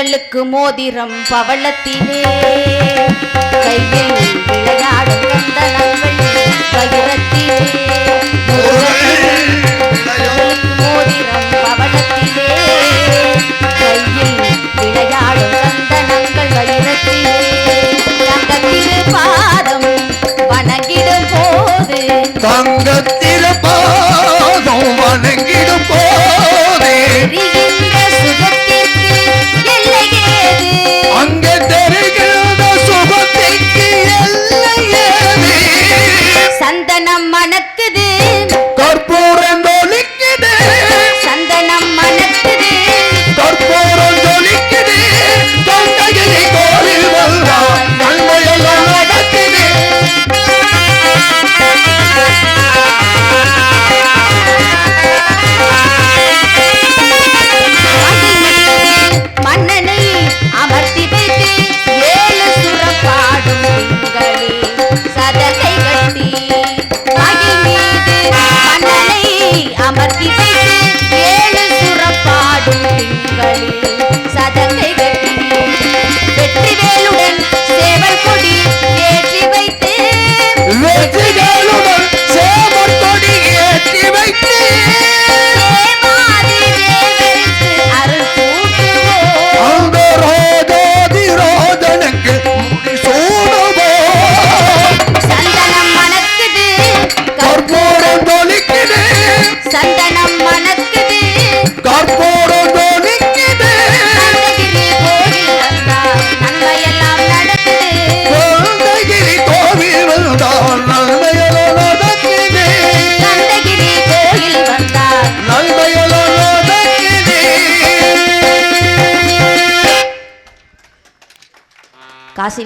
விரலுக்கு மோதிரம் பவளத்திலே. கையில் விளையாடும் கந்தனங்கள் விரலுக்கு மோதிரம் பவளத்திலே. கையில் விளையாடும் கந்தனங்கள் வைரத்திலே தங்கத்திரு பாதம் வணங்கிடும் போது. தங்கத்தில பாதம் வணங்கிடும் போதே.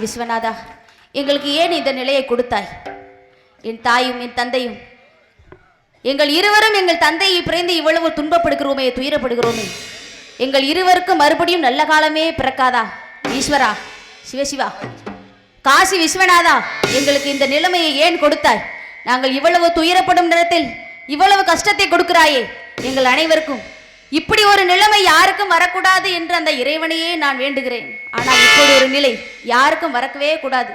விஸ்வநாதா எங்களுக்கு ஏன் இந்த நிலையை கொடுத்தாய்? என் தாயும் என் தந்தையும் எங்கள் இருவரும் எங்கள் தந்தையை பிறந்து இவ்வளவு துன்பப்படுகிறோமே துயரப்படுகிறோமே. எங்கள் இருவருக்கும் மறுபடியும் நல்ல காலமே பிறக்காதா? ஈஸ்வரா சிவசிவா காசி விஸ்வநாதா எங்களுக்கு இந்த நிலைமையை ஏன் கொடுத்தாய்? நாங்கள் இவ்வளவு துயரப்படும் நேரத்தில் இவ்வளவு கஷ்டத்தை கொடுக்கிறாயே எங்கள் அனைவருக்கும். இப்படி ஒரு நிலைமை யாருக்கும் வரக்கூடாது என்று அந்த இறைவனையே நான் வேண்டுகிறேன். ஆனால் இப்படி ஒரு நிலை யாருக்கும் வரக்கவே கூடாது.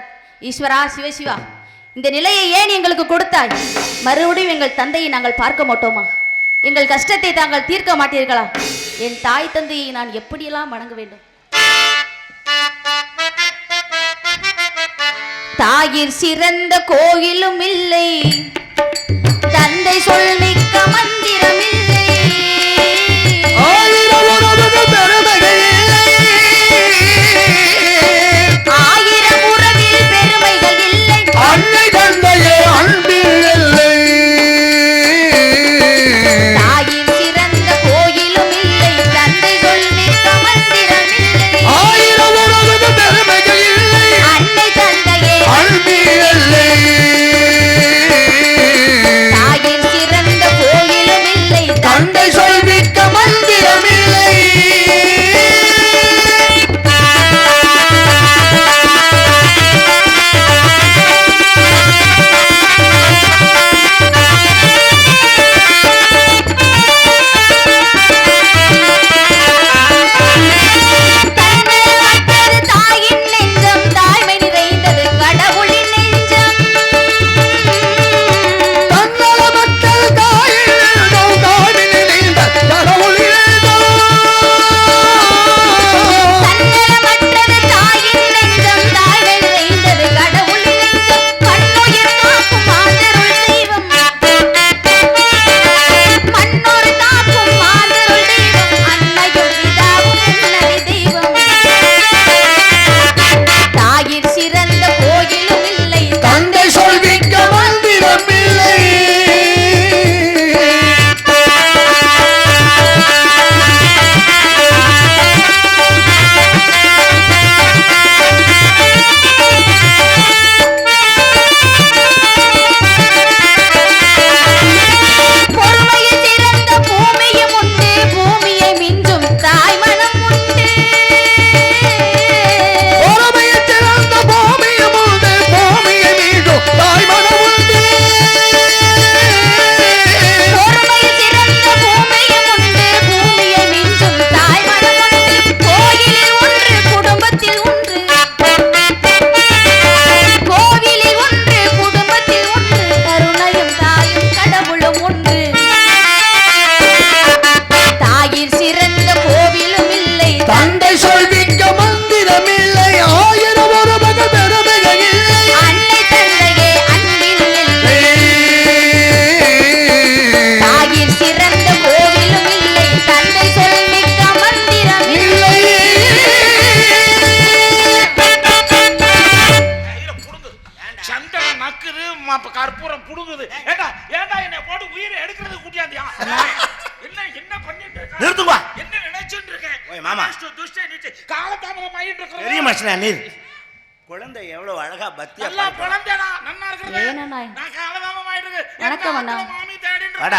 ஈஸ்வரா சிவசிவா இந்த நிலையை ஏன் எங்களுக்கு கொடுத்தாய்? மறுபடியும் எங்கள் தந்தையை நாங்கள் பார்க்க மாட்டோமா? எங்கள் கஷ்டத்தை தாங்கள் தீர்க்க மாட்டீர்களா? என் தாய் தந்தையை நான் எப்படியெல்லாம் வணங்க வேண்டும்? தாயிர் சிறந்த கோயிலும் இல்லை. தந்தை சொல் மிக்க மந்திரம்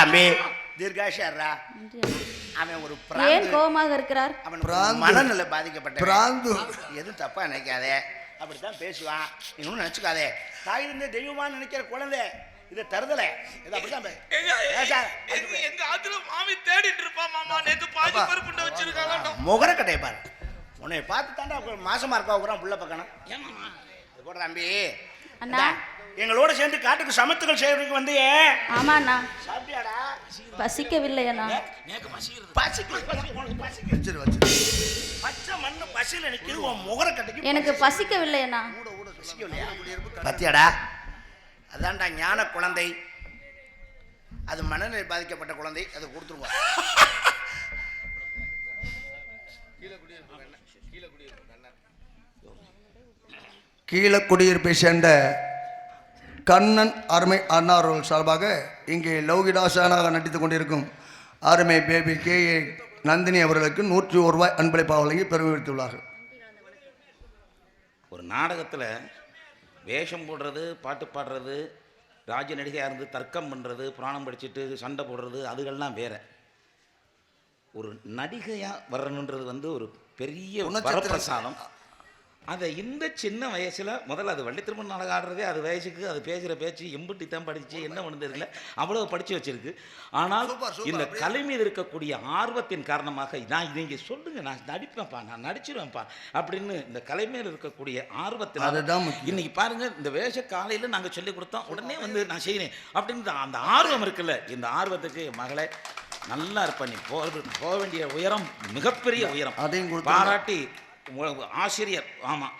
அம்பி. தீர்காஷாரா அவன் ஒரு ஏன் கோபமாக இருக்கிறார்? அவன். மனநிலை பாதிக்கப்பட்ட பிராந்து. எதுவும் தப்பா நினைக்காதே. அப்படித்தான் பேசுவான். இன்னும் நினைச்சுக்காதே. தாய் இருந்த தெய்வமா நினைக்கிற குழந்தை இதை தருதல. இது அப்படிதான் பே- எங்க ஆத்துல மாமி தேடிட்டு இருப்பா மாமா. நேத்து பாதி. பருப்புண்ட வச்சிருக்காங்க. முகரக்கட்டையை பாரு. உன்னை பார்த்து தாண்டா மாசமா இருக்கா உக்குறான் புள்ள பக்கணும் ஏமாமா இது போடுற தம்பி. அண்ணா. எங்களோட சேர்ந்து காட்டுக்கு சமத்துகள் செய்யறதுக்கு வந்து ஆமா அண்ணா சாப்பிட்டியாடா? பசிக்கவில்லை அண்ணா நேக்கு மசிக்கிறது பசிக்கு பசி, உனக்கு பசிக்கு வச்சிரு வச்சிரு. பச்சை மண்ணு பசியில நிக்குது உன் முகரக்கட்டைக்கு எனக்கு பசிக்கவில்லை அண்ணா பசிக்கலையா? பாத்தியாடா. அதான்டா ஞான குழந்தை. அது மனநிலை பாதிக்கப்பட்ட குழந்தை அதை கொடுத்துருவோம் கீழ குடியிருப்பை சேர்ந்த கண்ணன் அருமை அண்ணா அவர்கள் சார்பாக இங்கே லௌகிதாசனாக நடித்துக் கொண்டிருக்கும் அருமை பேபி கே ஏ நந்தினி அவர்களுக்கு நூற்றி ஒரு ரூபாய் அன்பளிப்பாக வழங்கி பெருமைப்படுத்தியுள்ளார்கள் ஒரு நாடகத்தில் வேஷம் போடுறது பாட்டு பாடுறது ராஜ நடிகையாக இருந்து தர்க்கம் பண்ணுறது புராணம் படிச்சுட்டு சண்டை போடுறது அதுகள்லாம் வேற ஒரு நடிகையாக வரணுன்றது வந்து ஒரு பெரிய. வரப்பிரசாதம் அதை இந்த சின்ன வயசில் முதல்ல அது வள்ளி திருமண நாடகம் ஆடுறதே அது வயசுக்கு அது பேசுகிற பேச்சு எம்புட்டி தான் படிச்சு என்ன பண்ணுது தெரியல அவ்வளோ படித்து வச்சிருக்கு ஆனால் இந்த. கலை மீது இருக்கக்கூடிய ஆர்வத்தின் காரணமாக நான் நீங்கள் சொல்லுங்க நான் நடிப்பேன்ப்பா நான் நடிச்சிருவேன்ப்பா அப்படின்னு இந்த கலை மேல் இருக்கக்கூடிய ஆர்வத்தினால அதுதான் முக்கியம். இன்னைக்கு பாருங்க இந்த வேஷ காலையில் நாங்கள் சொல்லி கொடுத்தோம் உடனே வந்து நான் செய்கிறேன் அப்படின்னு அந்த ஆர்வம் இருக்குல்ல இந்த ஆர்வத்துக்கு மகளே நல்லா இருப்ப நீ போக வேண்டிய உயரம் மிகப்பெரிய உயரம் அதையும். பாராட்டி ஆசிரியர் ஆமாம்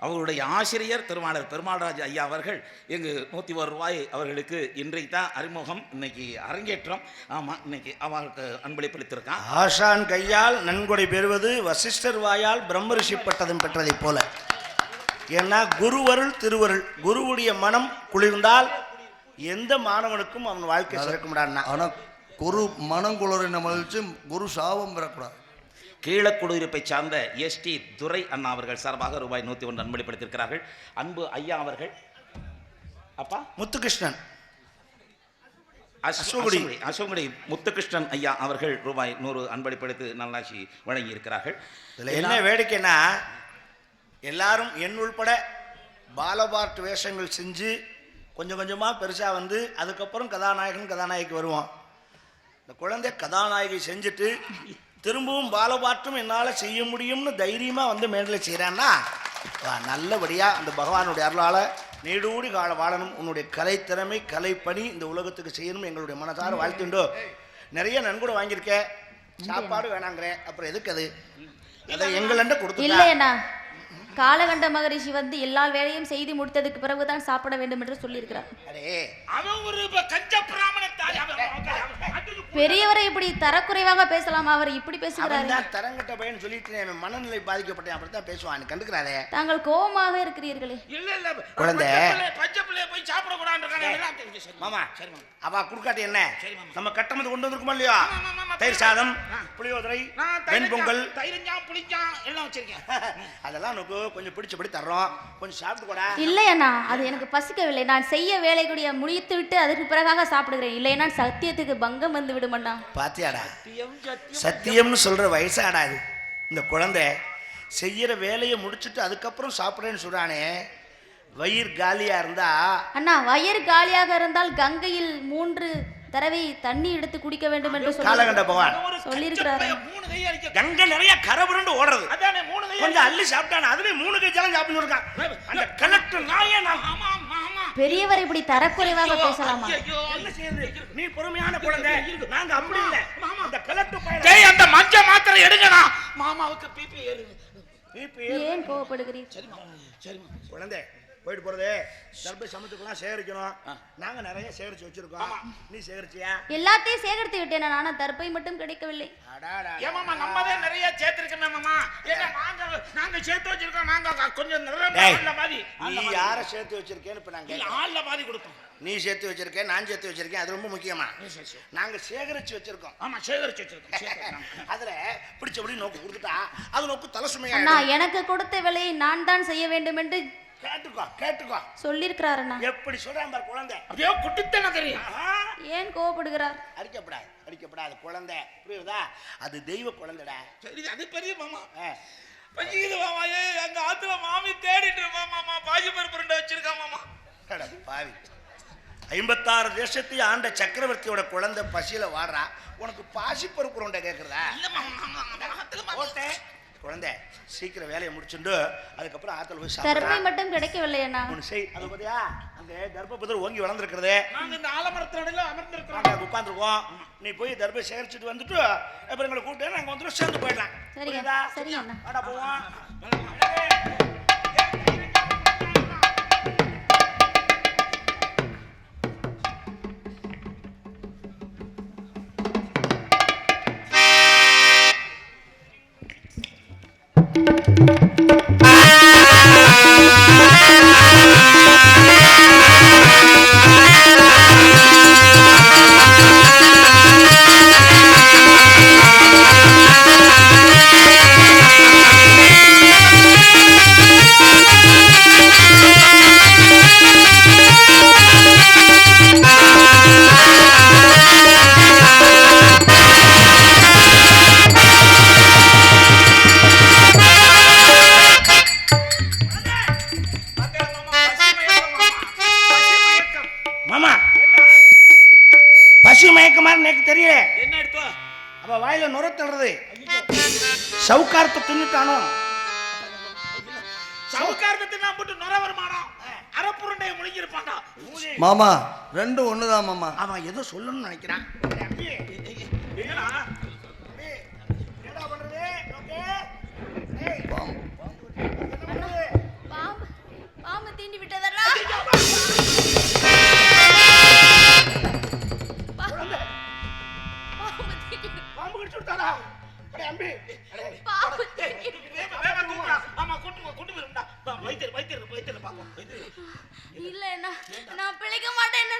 அவருடைய ஆசிரியர் திருமாளர் பெருமாள்ராஜ் ஐயா அவர்கள் இங்கு நூற்றி ஒரு ரூபாய் அவர்களுக்கு இன்றைக்கு தான் அறிமுகம் இன்னைக்கு அரங்கேற்றம். ஆமாம் இன்னைக்கு அவருக்கு அன்பளிப்பளித்திருக்கான் ஆசான் கையால் நன்கொடை பெறுவது வசிஷ்டர் வாயால் பிரம்மரிஷி பட்டதும் பெற்றதைப் போல. ஏன்னா குருவருள் திருவருள் குருவுடைய மனம் குளிர்ந்தால் எந்த மாணவனுக்கும் அவன் வாழ்க்கை சிறக்கும்டான்னா. ஆனால் குரு மனங்குளரின மகிழ்ச்சி குரு சாபம் பெறக்கூடாது. கீழக்குடியிருப்பை சார்ந்த எஸ்டி துரை அண்ணா அவர்கள் சார்பாக ரூபாய் நூற்றி ஒன்று அன்பளிப்படுத்தியிருக்கிறார்கள் அன்பு ஐயா அவர்கள். அப்பா? முத்துகிருஷ்ணன். அசோகுடி. அசோகுடி முத்துகிருஷ்ணன் ஐயா அவர்கள் ரூபாய் நூறு அன்பளிப்படுத்தி நல்லாசி வழங்கி இருக்கிறார்கள் இதில் என்ன வேடிக்கைன்னா எல்லாரும் என் உள்பட பாலபார்ட் வேஷங்கள் செஞ்சு கொஞ்சம் கொஞ்சமாக பெருசாக வந்து அதுக்கப்புறம் கதாநாயகன் கதாநாயகி வருவோம் இந்த குழந்தை கதாநாயகி செஞ்சுட்டு திரும்பவும் பாலபார்ட்டும் என்னால் செய்ய முடியும்னு தைரியமாக வந்து மேடையில் செய்கிறான்னா நல்லபடியாக அந்த பகவானுடைய அருளால் நீடூடி கால வாழணும். உன்னுடைய கலை திறமை கலைப்பணி இந்த உலகத்துக்கு செய்யணும் எங்களுடைய மனசார வாழ்த்துண்டோ. நிறைய நன்கொடை வாங்கியிருக்க. சாப்பாடு வேணாங்கிறேன். அப்புறம் எதுக்கு அது? அதை எங்களண்ட கொடுத்து இல்லை அண்ணா காலகண்ட மகரிஷி வந்து எல்லா வேலையும் செய்து முடித்ததுக்கு பிறகுதான் சாப்பிட வேண்டும் என்று சொல்லியிருக்கிறார். அடே. அவன் ஒரு இப்ப கஞ்ச பிராமண தாய் அவன் அதுக்கு பெரியவரை இப்படி தரக்குறைவாக பேசலாம் அவர் இப்படி பேசுகிறாரு. தரங்கட்ட பையன் சொல்லிட்டு மனநிலை பாதிக்கப்பட்டேன் அப்படித்தான் பேசுவான். நீ கண்டுக்கிறாதே தாங்கள் கோபமாக இருக்கிறீர்களே. இல்ல இல்ல. குழந்தை. போய் சாப்பிட கூடாது மாமா சரி மாமா. அவ குறுக்காட்டி என்ன? சரி, மாமா. நம்ம கட்டமது கொண்டு வந்திருக்குமா இல்லையா. தயிர் சாதம். புளியோதரை வெண்பொங்கல். தைரஞ்சான் புளிச்சான் எல்லாம் வச்சிருக்கேன். அதெல்லாம் உனக்கு கொஞ்சம் பிடிச்சபடி தர்றோம். கொஞ்சம் சாப்பிட்டு கூட இல்லை அண்ணா அது எனக்கு பசிக்கவில்லை. நான் செய்ய வேலை கூடிய முடித்து விட்டு அதற்கு பிறகாக சாப்பிடுகிறேன். இல்லைன்னா சத்தியத்துக்கு பங்கம் வந்து விடும் அண்ணா பாத்தியாடா சத்தியம்னு சொல்ற வயசாடா இது. இந்த குழந்தை செய்யற வேலையை முடிச்சுட்டு அதுக்கப்புறம் சாப்பிட்றேன்னு சொல்றானே. வயிறு காலியா இருந்தா அண்ணா வயிறு காலியாக இருந்தால் கங்கையில் மூன்று தடவை தண்ணி எடுத்து குடிக்க வேண்டும் என்று காலகண்ட பகவான். சொல்லியிருக்கிறாரு. மூணு கை அடிக்க கங்கை நிறைய கரபுரண்டு ஓடுறது. அதானே மூணு கை கொஞ்சம் அள்ளி சாப்பிட்டான? அதுலயும் மூணு கை ஜலம் சாப்பிட்டு இருக்கான். அந்த கலெக்டர் நாயே நான் ஆமா ஆமா பெரியவர் இப்படி தரக்குறைவாக பேசலாமா? ஐயோ என்ன செய்யுது? நீ பொறுமையான குழந்தை. நாங்க அப்படி இல்ல. மாமா. அந்த கலெக்டர் பையன் டேய் அந்த மஞ்ச மாத்திரை எடுங்கடா. மாமாவுக்கு பிபி ஏறுது. நீ இப்ப ஏன் கோவப்படுகிறீர்? சரிம்மா சரிம்மா. குழந்தை போயிட்டு போறது. தர்பை சமத்துக்கெல்லாம் சேகரிக்கணும். நாங்க நிறைய சேகரிச்சு வச்சிருக்கோம். நீ சேகரிச்சியா? எல்லாத்தையும் சேகரித்து விட்டேன் நான்? ஆனால் தர்பை மட்டும் கிடைக்கவில்லை. அடாடா ஏமாமா நம்ம தான் நிறைய சேர்த்திருக்கோமே மாமா ஏன்னா நாங்க நாங்க சேர்த்து வச்சிருக்கோம் நாங்க கொஞ்சம் நிறைய மாதிரி நீ யார சேர்த்து வச்சிருக்கேன்னு இப்ப நாங்க ஆள்ல மாதிரி கொடுப்போம். நீ சேர்த்து வச்சிருக்கேன் நான் சேர்த்து வச்சிருக்கேன். அது ரொம்ப முக்கியமா. சரி, சரி. நாங்க சேகரிச்சு வச்சிருக்கோம். ஆமா சேகரிச்சு வச்சிருக்கோம். அதுல பிடிச்சபடி நோக்கு கொடுத்துட்டா அது நோக்கு தலை அண்ணா சுமையா எனக்கு கொடுத்த வேலையை நான் தான் செய்ய வேண்டும் என்று கேட்டுக்கோ கேட்டுக்கோ. சொல்லியிருக்கிறார் அண்ணா. எப்படி சொல்றான் பாரு குழந்தை. அப்படியே குட்டித்தன தெரியும் ஆஹா, ஏன் கோவப்படுகிறார்? அடிக்கப்படாது அடிக்கப்படாது குழந்தை. புரியுதா? அது தெய்வ குழந்தைடா. சரி அது பெரிய மாமா. ஆ, பஞ்சிக்குது மாமா ஏ எங்க ஆத்துல மாமி தேடிட்டு இருப்பா மாமா. பாஜி பருப்பு ரெண்டு வச்சிருக்கா மாமா. பாவி. ஐம்பத்தாறு தேசத்தையும் ஆண்ட சக்கரவர்த்தியோட குழந்தை பசியில வாடுறா. உனக்கு பாசி பருப்பு உருண்டை கேட்குறதா குழந்தை சீக்கிரம் வேலையை முடிச்சுட்டு அதுக்கப்புறம் ஆத்துல போய் சாப்பிட்றா. மட்டும் கிடைக்கவில்லை அண்ணா. ஒன்று செய். அது பார்த்தியா அங்கே கர்ப்பபுதர் ஓங்கி வளர்ந்துருக்கிறது. நாங்க இந்த ஆலமரத்தடியில அமர்ந்திருக்கிறோம். நாங்கள் உட்காந்துருக்கோம் நீ போய் தர்பை சேகரிச்சுட்டு வந்துட்டு அப்புறம் எங்களை கூப்பிட்டு நாங்கள் வந்துட்டு சேர்ந்து போயிடலாம். அண்ணா. வாடா போவோம். அவ வாயில நுர தள்ளுறது. சவுக்காரத்தை தின்னுட்டானோ? சவுக்காரத்தை நான் போட்டு நுர வருமானம் அரைப்புருண்டையை முழுங்கிருப்பான்டா மாமா ரெண்டும் ஒன்று தான் மாமா? அவன் ஏதோ சொல்லணும்னு நினைக்கிறான். பாம்பு. பாம்பு. தீண்டி விட்டதல்லா அம்பி. ஆமா, கூட்டு கூட்டு போயிரும்டா. வா, வைத்தியர், வைத்தியர், வைத்தியர் பார்ப்போம். வைத்தியர். இல்ல நான் பிழைக்க மாட்டேன்.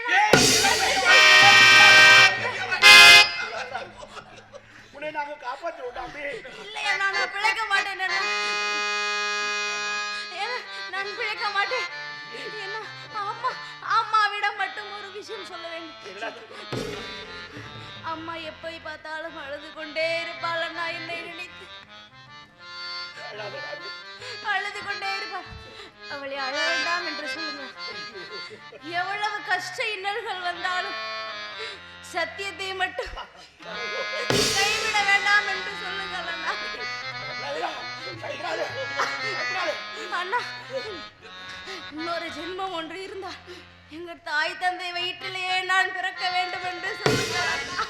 உன்னை நாங்க காப்பாத்தி விட்டோம் அம்பி இல்லை நான் பிழைக்க மாட்டேன் நான் பிழைக்க மாட்டேன் என்ன அம்மா அம்மாவிடம் மட்டும் ஒரு விஷயம் சொல்ல வேண்டும் அம்மா எப்போ பார்த்தாலும் அழுது கொண்டே இருப்பாள். அண்ணா என்னை நினைத்து. அழுது கொண்டே இருப்பாள். அவளை அழ வேண்டாம் என்று சொல்லுங்கள். எவ்வளவு கஷ்ட இன்னல்கள் வந்தாலும் சத்தியத்தை மட்டும் கைவிட வேண்டாம் என்று சொல்லுங்கள் அண்ணா. அண்ணா இன்னொரு ஜென்மம் ஒன்று இருந்தால் எங்கள் தாய் தந்தை வயிற்றிலேயே நான் பிறக்க வேண்டும் என்று சொல்லுங்கள் அண்ணா.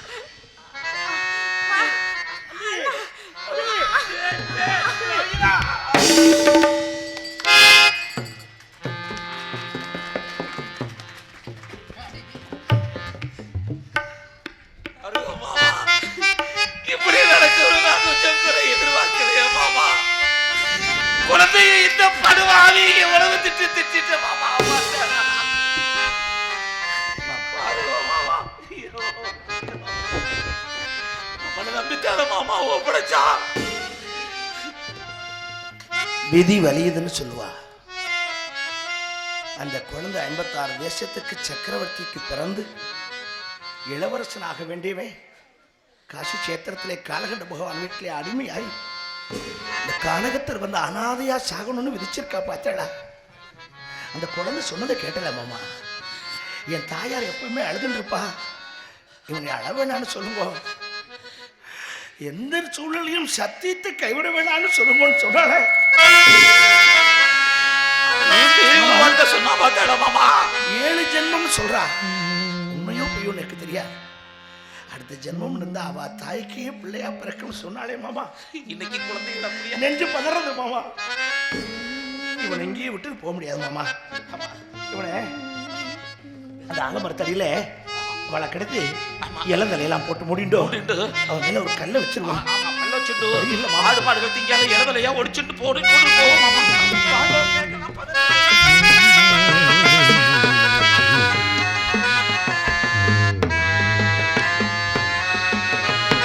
வலியுதுன்னு சொல்லுவா. அந்த குழந்தை ஐம்பத்தாறு தேசத்துக்கு சக்கரவர்த்திக்கு பிறந்து இளவரசனாக வேண்டியவன். காசி கஷேத்திரத்திலே காலகண்ட பகவான் வீட்டிலே அடிமையாய் இந்த கானகத்தர் வந்து அனாதையா சாகணும்னு விதிச்சிருக்கா பார்த்தாளா? அந்த குழந்தை சொன்னதை கேட்டல மாமா. என் தாயார் எப்பவுமே அழுதுன்னு இருப்பா. இவங்க அழ வேணான்னு சொல்லுங்க. எந்த சூழ்நிலையும் சத்தியத்தை கைவிட வேணாம்னு சொல்லுங்கன்னு சொன்னாலே. ஏழு ஜென்மம் சொல்றா. உண்மையோ பொய்யோ எனக்கு தெரியாது. அடுத்த ஜென்மம் இருந்தா அவ தாய்க்கே பிள்ளையா பிறக்கும்னு சொன்னாலே மாமா. இன்னைக்கு குழந்தைகளை நெஞ்சு பதறது மாமா. இவனை இங்கேயே விட்டு போக முடியாது மாமா. இவனை அந்த ஆலமரத்தடியில அவளை கிடத்தி இளந்தலையெல்லாம் போட்டு முடிண்டோ முடிண்டு. அவன் மேல ஒரு கல்லை வச்சிருவான் இல்ல, மாமா. ஆடு மாடுகள் திங்காத இளவலையா ஒடிச்சுட்டு போடு போடு போ மாமா.